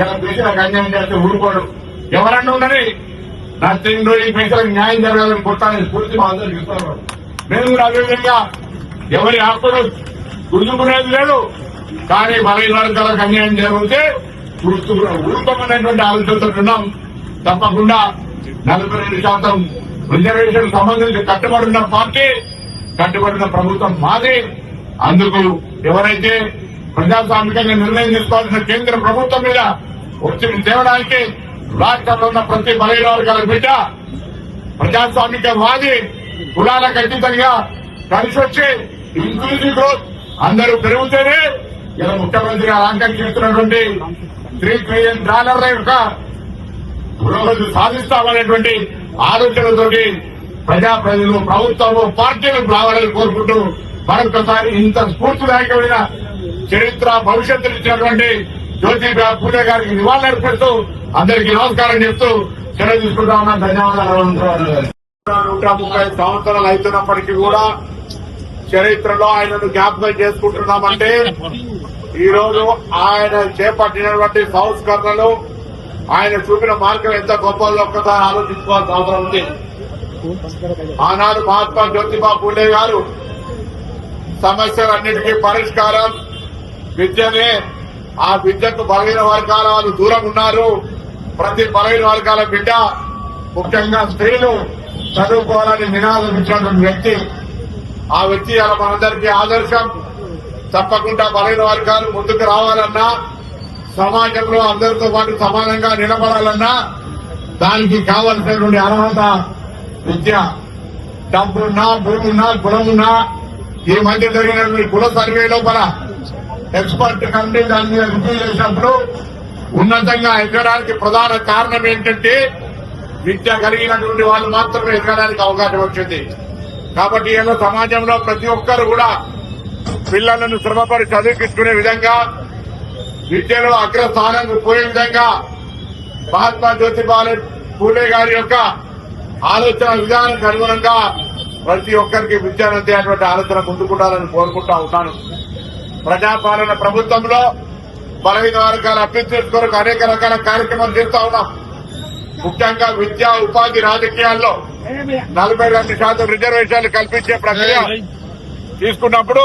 ఇలా నాకు అన్యాయం చేస్తే ఊరుకోడు. ఎవరన్నా ఉండని నథింగ్ ఈ బీసీలకు న్యాయం జరగాలని కొట్టాలని స్ఫూర్తి మా అందరికి ఇస్తున్నారు మేము కూడా అదేవిధంగా ఎవరి హక్కులు గుర్తుకునేది లేదు. కానీ బలహీన వర్గాలకు అన్యాయం జరిగితే ఊరుకోమనేటువంటి ఆలోచనతో ఉన్నాం. తప్పకుండా నలభై రెండు శాతం రిజర్వేషన్ సంబంధించి కట్టుబడిన పార్టీ కట్టుబడిన ప్రభుత్వం మాది. అందుకు ఎవరైతే ప్రజాస్వామికంగా నిర్ణయం తీసుకోవాల్సిన కేంద్ర ప్రభుత్వం మీద ఉద్యమం తేవడానికి రాష్ట్రంలో ఉన్న ప్రతి బలహీన వర్గాల బిడ్డ ప్రజాస్వామికవాది కులాలకు అతీతంగా కలిసి వచ్చి ఇంక్లూజివ్ గ్రోత్ అందరూ పెరుగుతేనే ఇలా ముఖ్యమంత్రి గారు ఆకాంక్షిస్తున్నటువంటి త్రీ ట్రిలియన్ డాలర్ల యొక్క పురోగతి సాధిస్తామనేటువంటి ఆలోచనతోటి ప్రజా ప్రజలు ప్రభుత్వము పార్టీలకు రావాలని కోరుకుంటూ మరొకసారి ఇంత స్ఫూర్తిదాయకమైన చరిత్ర భవిష్యత్తును జ్యోతి జ్యోతిబా గారికి గారికి నివాళులర్పిస్తూ అందరికీ నమస్కారం చెప్తూ సెలవు తీసుకుంటా ఉన్నాను ధన్యవాదాలు నూట ముప్పై సంవత్సరాలు అవుతున్నప్పటికీ కూడా చరిత్రలో ఆయనను జ్ఞాపకం చేసుకుంటున్నామంటే ఈ రోజు ఆయన చేపట్టినటువంటి సంస్కరణలు ఆయన చూపిన మార్గం ఎంత గొప్పదో ఒక్కసారి ఆలోచించుకోవాల్సిన అవసరం ఉంది. ఆనాడు మహాత్మా జ్యోతిబా పూలే గారు సమస్యలన్నిటికీ పరిష్కారం విద్యనే ఆ విద్యకు బలహీన వర్గాల వాళ్ళు దూరం ఉన్నారు. ప్రతి బలహీన వర్గాల బిడ్డ ముఖ్యంగా స్త్రీలు చదువుకోవాలని నినాదం ఇచ్చినటువంటి వ్యక్తి. ఆ వ్యక్తి అలా మనందరికీ ఆదర్శం. తప్పకుండా బలహీన వర్గాలు ముందుకు రావాలన్నా సమాజంలో అందరితో పాటు సమానంగా నిలబడాలన్నా దానికి కావలసినటువంటి అర్హత విద్య. డబ్బున్నా భూమున్నా కులమున్నా ఈ మధ్య జరిగినటువంటి కుల సర్వే లోపల ఎక్స్పర్ట్ కమిటీ దాని మీద రివ్యూ చేసినప్పుడు ఉన్నతంగా ఎదగడానికి ప్రధాన కారణం ఏంటంటే విద్య కలిగినటువంటి వాళ్ళు మాత్రమే ఎదగడానికి అవకాశం వచ్చింది. కాబట్టి ఏదో సమాజంలో ప్రతి ఒక్కరు కూడా పిల్లలను శ్రమపడి చదివించుకునే విధంగా విద్యలో అగ్రస్థానానికి పోయే విధంగా మహాత్మా జ్యోతిబాల పూలే గారి యొక్క ఆలోచన విధానానికి అనుగుణంగా ప్రతి ఒక్కరికి విద్యానంది అందేటువంటి ఆలోచన ముందుకుంటారని కోరుకుంటా ఉన్నాను. ప్రజాపాలన ప్రభుత్వంలో బలహీన వర్గాల అభ్యర్థుల కొరకు అనేక రకాల కార్యక్రమాలు చేస్తా ఉన్నాం. ముఖ్యంగా విద్యా ఉపాధి రాజకీయాల్లో నలభై రెండు శాతం రిజర్వేషన్లు కల్పించే ప్రక్రియ తీసుకున్నప్పుడు